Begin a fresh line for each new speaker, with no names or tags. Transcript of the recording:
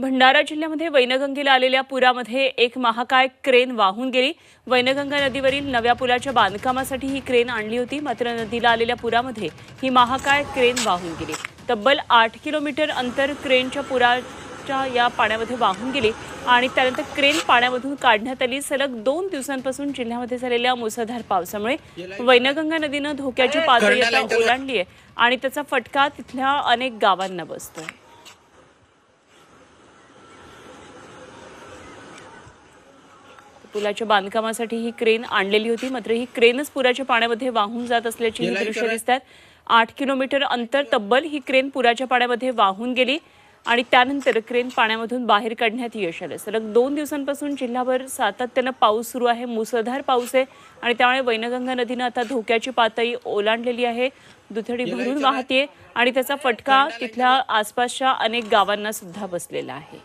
भंडारा जिल्ह्यामध्ये वैनगंगेला आलेल्या पुरामध्ये एक महाकाय क्रेन वाहून गेली. वैनगंगा नदीवरील नव्या पुलाच्या बांधकामासाठी ही क्रेन आणली होती. मात्र नदीला आलेल्या पुरामध्ये ही महाकाय क्रेन वाहून गेली. तब्बल आठ किलोमीटर अंतर क्रेनच्या पुराच्या या पाण्यामध्ये वाहून गेली आणि त्यानंतर क्रेन पाण्यामधून काढण्यात आली. सलग दोन दिवसांपासून जिल्ह्यामध्ये झालेल्या मुसळधार पावसामुळे वैनगंगा नदीनं धोक्याची पातळी ओलांडली आहे आणि त्याचा फटका तिथल्या अनेक गावांना बसतोय. पुलाच्या बांधकामासाठी ही क्रेन आणलेली होती. मात्र ही क्रेनच पुराच्या पाण्यामध्ये वाहून जात असल्याची ही दृश्य दिसतात. आठ किलोमीटर अंतर तब्बल ही क्रेन पुराच्या पाण्यामध्ये वाहून गेली आणि त्यानंतर क्रेन पाण्यामधून बाहेर काढण्यात यश आलं. सलग दोन दिवसांपासून जिल्हाभर सातत्यानं पाऊस सुरू आहे. मुसळधार पाऊस आहे आणि त्यामुळे वैनगंगा नदीनं आता धोक्याची पातळी ओलांडलेली आहे. दुथडी भरून वाहतीये आणि त्याचा फटका तिथल्या आसपासच्या अनेक गावांना सुद्धा बसलेला आहे.